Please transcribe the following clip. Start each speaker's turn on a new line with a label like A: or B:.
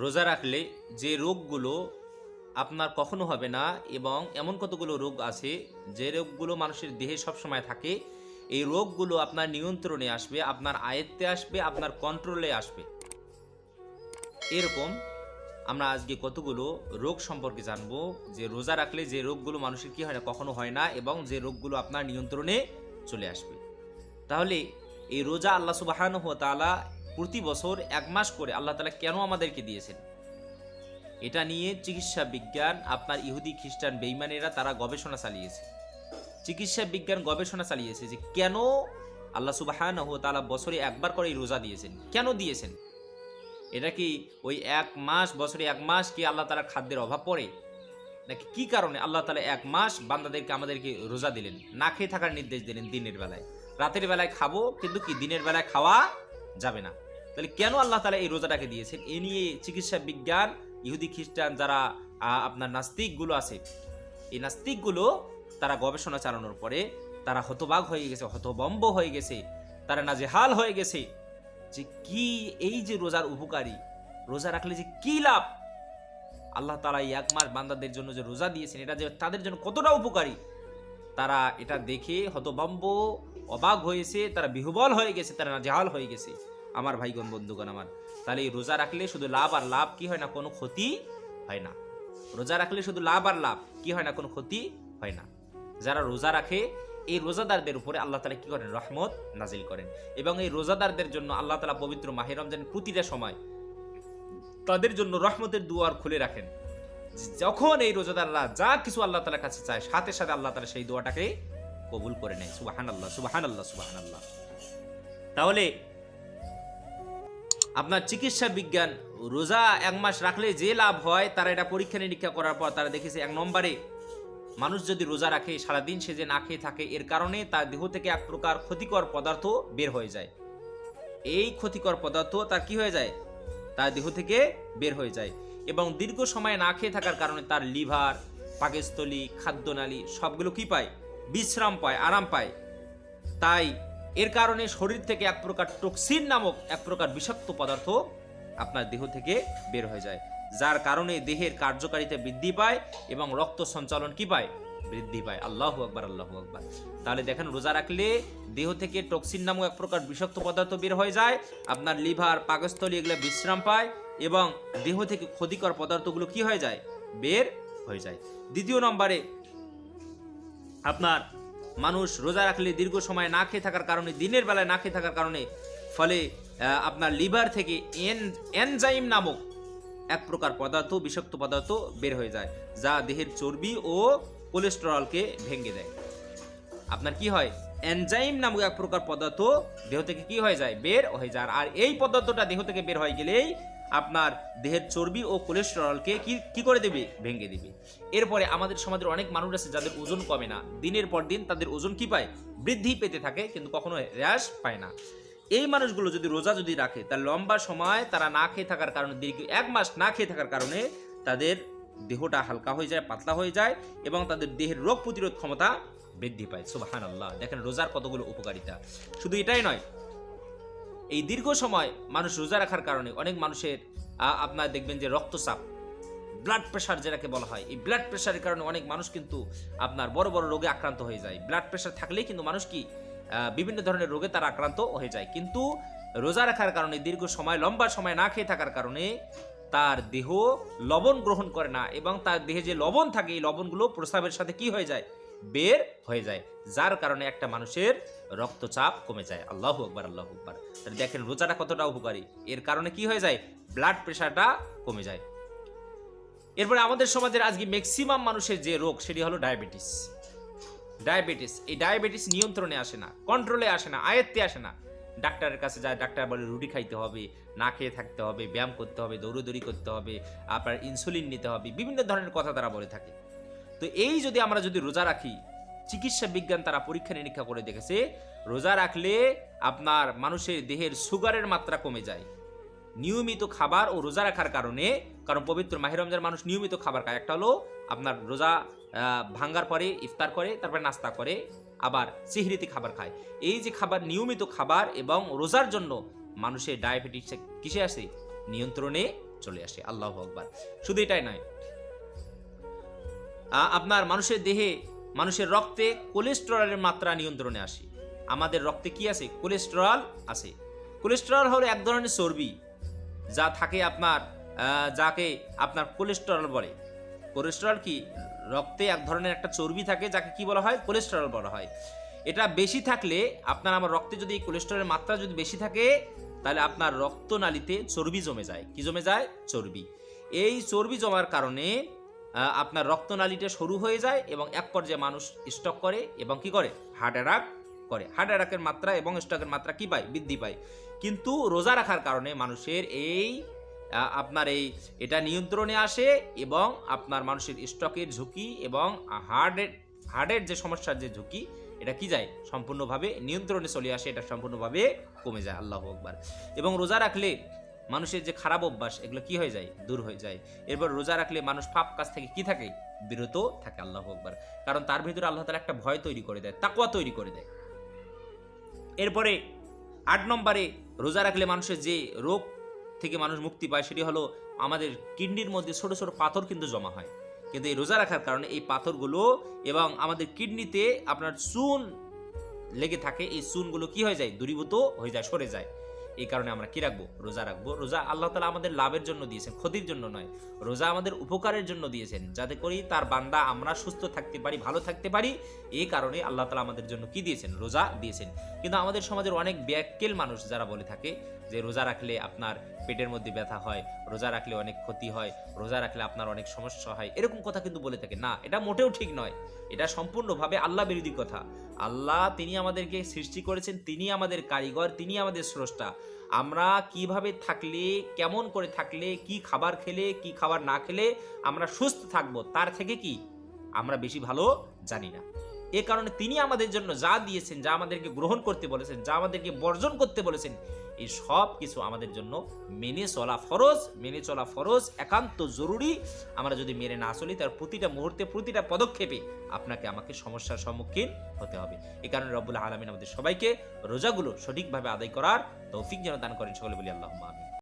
A: রোজা রাখলে যে রোগগুলো আপনার কখনো হবে না এবং এমন কতগুলো রোগ আছে যে রোগগুলো মানুষের দেহে সবসময় থাকে, এই রোগগুলো আপনার নিয়ন্ত্রণে আসবে, আপনার আয়ত্তে আসবে, আপনার কন্ট্রোলে আসবে। এরকম আমরা আজকে কতগুলো রোগ সম্পর্কে জানব, যে রোজা রাখলে যে রোগগুলো মানুষের কি হয় না, কখনো হয় না এবং যে রোগগুলো আপনার নিয়ন্ত্রণে চলে আসবে। তাহলে এই রোজা আল্লাহ সুবাহান তালা প্রতি বছর এক মাস করে আল্লাহ তালা কেন আমাদেরকে দিয়েছেন? এটা নিয়ে চিকিৎসা বিজ্ঞান, আপনার ইহুদি, খ্রিস্টান বেইমানেরা তারা গবেষণা চালিয়েছে। চিকিৎসা বিজ্ঞান গবেষণা চালিয়েছে যে কেন আল্লাহ সুবাহান তালা বছরে একবার করে রোজা দিয়েছেন? কেন দিয়েছেন? এটা কি ওই এক মাস, বছরে এক মাস কি আল্লাহ তালা খাদ্যের অভাব পড়ে? নাকি কি কারণে আল্লাহ তালা এক মাস বান্দাদেরকে আমাদেরকে রোজা দিলেন? না খেয়ে থাকার নির্দেশ দিলেন দিনের বেলায়। রাতের বেলায় খাব, কিন্তু কি দিনের বেলায় খাওয়া যাবে না? তাহলে কেন আল্লাহ তালা এই রোজাটাকে দিয়েছেন? এ নিয়ে চিকিৎসা বিজ্ঞান, ইহুদি খ্রিস্টান যারা আপনার নাস্তিকগুলো আছে, এই নাস্তিকগুলো তারা গবেষণা চালানোর পরে তারা হতবাগ হয়ে গেছে, হতবম্ব হয়ে গেছে, তারা না নাজেহাল হয়ে গেছে যে কি এই যে রোজার উপকারী, রোজা রাখলে যে কি লাভ? আল্লাহ তালা এই এক মাস বান্দাদের জন্য যে রোজা দিয়েছেন, এটা যে তাদের জন্য কতটা উপকারী? তারা এটা দেখে হতভম্ব অবাক হয়েছে, তারা বিহবল হয়ে গেছে, তারা নাজেহাল হয়ে গেছে। আমার ভাইগণ, বন্ধুগণ আমার। তাহলে এই রোজা রাখলে শুধু লাভ আর লাভ কি হয় না, কোনো ক্ষতি হয় না। রোজা রাখলে শুধু লাভ আর লাভ কি হয় না, কোনো ক্ষতি হয় না। যারা রোজা রাখে, এই রোজাদারদের উপরে আল্লাহ তালা কি করেন? রহমত নাজিল করেন। এবং এই রোজাদারদের জন্য আল্লাহ তালা পবিত্র মাহে রমজান প্রতিটা সময় তাদের জন্য রহমতের দুয়ার খুলে রাখেন। যখন এই রোজাদাররা যা কিছু আল্লাহ তালার কাছে চায়, সাথে সাথে আল্লাহ তালা সেই দোয়াটাকে কবুল করে নেয়। সুবাহান আল্লাহ সুবাহান আল্লাহ সুবাহান আল্লাহ তাহলে আপনার চিকিৎসা বিজ্ঞান, রোজা এক মাস রাখলে যে লাভ হয়, তারা এটা পরীক্ষা নিরীক্ষা করার পর তারা দেখেছে এক নম্বরে, মানুষ যদি রোজা রাখে, সারাদিন সে যে না খেয়ে থাকে, এর কারণে তার দেহ থেকে এক প্রকার ক্ষতিকর পদার্থ বের হয়ে যায়। এই ক্ষতিকর পদার্থ তার কি হয়ে যায়? তার দেহ থেকে বের হয়ে যায় এবং দীর্ঘ সময় না খেয়ে থাকার কারণে তার লিভার, পাকস্থলী, খাদ্যনালী সবগুলো কি পায়? বিশ্রাম পায়, আরাম পায়। তাই এর কারণে শরীর থেকে এক প্রকার টক্সিন নামক এক প্রকার বিষাক্ত পদার্থ আপনার দেহ থেকে বের হয়ে যায়, যার কারণে দেহের কার্যকারিতা বৃদ্ধি পায় এবং রক্ত সঞ্চালন কি পায়? বৃদ্ধি পায়। আল্লাহ আকবার আল্লাহ আকবার। তাহলে দেখেন, রোজা রাখলে দেহ থেকে টক্সিন নামক এক প্রকার বিষাক্ত পদার্থ বের হয়ে যায়, আপনার লিভার, পাকস্থলী এগুলো বিশ্রাম পায় এবং দেহ থেকে ক্ষতিকর পদার্থগুলো কি হয়ে যায়? বের হয়ে যায়। দ্বিতীয় নম্বরে আপনার মানুষ রোজা রাখলে দীর্ঘ সময় না খেয়ে থাকার কারণে, দিনের বেলায় না খেয়ে থাকার কারণে, ফলে আপনার লিভার থেকে এন, এনজাইম নামক এক প্রকার পদার্থ, বিষাক্ত পদার্থ বের হয়ে যায়, যা দেহের চর্বি ও কোলেস্টেরলকে ভেঙে দেয়। আপনার কি হয়? এনজাইম নামক এক প্রকার পদার্থ দেহ থেকে কি হয়ে যায়? বের হয়ে যায়। আর এই পদার্থটা দেহ থেকে বের হয়ে গেলেই আপনার দেহের চর্বি ও কোলেস্টেরলকে কি কি করে দেবে? ভেঙে দিবে। এরপরে আমাদের সমাজের অনেক মানুষ আছে যাদের ওজন কমে না। দিনের পর দিন তাদের ওজন কি পায়? বৃদ্ধি পেতে থাকে, কিন্তু কখনো হ্রাস পায় না। এই মানুষগুলো যদি রোজা যদি রাখে, তার লম্বা সময় তারা না খেয়ে থাকার কারণে, দীর্ঘ এক মাস না খেয়ে থাকার কারণে তাদের দেহটা হালকা হয়ে যায়, পাতলা হয়ে যায় এবং তাদের দেহের রোগ প্রতিরোধ ক্ষমতা বৃদ্ধি পায়। সুবাহান আল্লাহ দেখেন রোজার কতগুলো উপকারিতা। শুধু এটাই নয় এই দীর্ঘ সময় মানুষ রোজা রাখার কারণে অনেক মানুষের আপনার দেখবেন যে রক্তচাপ ব্লাড প্রেশার যেটাকে বলা হয়, এই ব্লাড প্রেশারের কারণে অনেক মানুষ কিন্তু আপনার বড় বড় রোগে আক্রান্ত হয়ে যায়। ব্লাড প্রেশার থাকলেই কিন্তু মানুষ কি বিভিন্ন ধরনের রোগে তারা আক্রান্ত হয়ে যায়। কিন্তু রোজা রাখার কারণে, দীর্ঘ সময়, লম্বা সময় না খেয়ে থাকার কারণে তার দেহ লবণ গ্রহণ করে না এবং তার দেহে যে লবণ থাকে, এই লবণগুলো প্রস্রাবের সাথে কি হয়ে যায়? বের হয়ে যায়, যার কারণে একটা মানুষের রক্তচাপ কমে যায়। আল্লাহ আকবার আল্লাহ আকবার। তাহলে দেখেন, রোজাটা কতটা উপকারী? এর কারণে কি হয়ে যায়? ব্লাড প্রেশারটা কমে যায়। এরপরে আমাদের সমাজের আজকে ম্যাক্সিমাম মানুষের যে রোগ, সেটি হলো ডায়াবেটিস ডায়াবেটিস এই ডায়াবেটিস নিয়ন্ত্রণে আসে না কন্ট্রোলে আসে না, আয়ত্তে আসে না। ডাক্তারের কাছে যায়, ডাক্তার বলে, রুটি খাইতে হবে, না খেয়ে থাকতে হবে, ব্যায়াম করতে হবে, দৌড়দৌড়ি করতে হবে, আপনার ইনসুলিন নিতে হবে, বিভিন্ন ধরনের কথা তারা বলে থাকে। তো এই যদি আমরা যদি রোজা রাখি, চিকিৎসা বিজ্ঞান তারা পরীক্ষা নিরীক্ষা করে দেখেছে, রোজা রাখলে আপনার মানুষের দেহের সুগারের মাত্রা কমে যায়। নিয়মিত খাবার ও রোজা রাখার কারণে, কারণ পবিত্র মাহির রমজান মানুষ নিয়মিত খাবার খায়। একটা হলো আপনার রোজা ভাঙ্গার পরে ইফতার করে, তারপরে নাস্তা করে, আবার সিহরিতে খাবার খায়। এই যে খাবার, নিয়মিত খাবার এবং রোজার জন্য মানুষের ডায়াবেটিস কিসে আসে? নিয়ন্ত্রণে চলে আসে। আল্লাহ আকবার। শুধু এটাই নয় আপনার মানুষের দেহে, মানুষের রক্তে কোলেস্টেরলের মাত্রা নিয়ন্ত্রণে আসে। আমাদের রক্তে কি আছে? কোলেস্টেরল আছে। কোলেস্টেরল হলো এক ধরনের চর্বি, যা থাকে আপনার যাকে আপনার কোলেস্টেরল বলে। কোলেস্টেরল কি? রক্তে এক ধরনের একটা চর্বি থাকে, যাকে কি বলা হয়? কোলেস্টেরল বলা হয়। এটা বেশি থাকলে আপনার, আমার রক্তে যদি কোলেস্টেরলের মাত্রা যদি বেশি থাকে, তাহলে আপনার রক্তনালীতে চর্বি জমে যায়। কি জমে যায়? চর্বি। এই চর্বি জমার কারণে আপনার রক্তনালীটা সরু হয়ে যায় এবং এক পর্যায়ে মানুষ স্টক করে এবং কি করে? হার্ট অ্যাটাক করে। হার্ট অ্যাটাকের মাত্রা এবং স্টকের মাত্রা কী পায়? বৃদ্ধি পায়। কিন্তু রোজা রাখার কারণে মানুষের এই আপনার এই, এটা নিয়ন্ত্রণে আসে এবং আপনার মানুষের স্টকের ঝুঁকি এবং হার্টের হার্টের যে সমস্যার যে ঝুঁকি, এটা কি যায়? সম্পূর্ণভাবে নিয়ন্ত্রণে চলে আসে, এটা সম্পূর্ণভাবে কমে যায়। আল্লাহ আকবার। এবং রোজা রাখলে মানুষের যে খারাপ অভ্যাস, এগুলো কি হয়ে যায়? দূর হয়ে যায়। এরপর রোজা রাখলে মানুষ পাপ কাজ থেকে কি থাকে? বিরত থাকে, আল্লাহ আকবার। কারণ তার ভিতরে আল্লাহ তালা একটা ভয় তৈরি করে দেয় তাকুয়া তৈরি করে দেয়। এরপরে আট নম্বরে রোজা রাখলে মানুষের যে রোগ থেকে মানুষ মুক্তি পায়, সেটি হলো আমাদের কিডনির মধ্যে ছোট ছোট পাথর কিন্তু জমা হয়। কিন্তু এই রোজা রাখার কারণে এই পাথরগুলো এবং আমাদের কিডনিতে আপনার চুন লেগে থাকে। এই চুনগুলো কি হয়ে যায়? দূরীভূত হয়ে যায়, সরে যায়। এই কারণে আমরা কি রাখব? রোজা রাখব। রোজা আল্লাহ তালা আমাদের লাভের জন্য দিয়েছেন, ক্ষতির জন্য নয়। রোজা আমাদের উপকারের জন্য দিয়েছেন। যাতে করি তার বান্দা আমরা সুস্থ থাকতে পারি, ভালো থাকতে পারি। এই কারণে আল্লাহ তালা আমাদের জন্য কি দিয়েছেন? রোজা দিয়েছেন। কিন্তু আমাদের সমাজের অনেক ব্যাকেল মানুষ যারা বলে থাকে যে রোজা রাখলে আপনার পেটের মধ্যে ব্যথা হয়, রোজা রাখলে অনেক ক্ষতি হয়, রোজা রাখলে আপনার অনেক সমস্যা হয়, এরকম কথা কিন্তু বলে থাকে। না, এটা মোটেও ঠিক নয়। এটা সম্পূর্ণভাবে আল্লাহ বিরোধী কথা। আল্লাহ তিনি আমাদেরকে সৃষ্টি করেছেন, তিনি আমাদের কারিগর, তিনি আমাদের স্রষ্টা। আমরা কীভাবে থাকলে, কেমন করে থাকলে, কি খাবার খেলে, কি খাবার না খেলে আমরা সুস্থ থাকব, তার থেকে কি? আমরা বেশি ভালো জানি না। এ কারণে তিনি আমাদের জন্য যা দিয়েছেন, যা আমাদেরকে গ্রহণ করতে বলেছেন, যা আমাদেরকে বর্জন করতে বলেছেন, এই সব কিছু আমাদের জন্য মেনে চলা ফরজ, মেনে চলা ফরজ, একান্ত জরুরি। আমরা যদি মেনে না চলি, তার প্রতিটা মুহূর্তে, প্রতিটা পদক্ষেপে আপনাকে আমাকে সমস্যার সম্মুখীন হতে হবে। এই কারণে রব্বুল আলমিন আমাদের সবাইকে রোজাগুলো সঠিকভাবে আদায় করার তৌফিক যেন দান করেন। সকলে বলি আল্লাহ আমিন।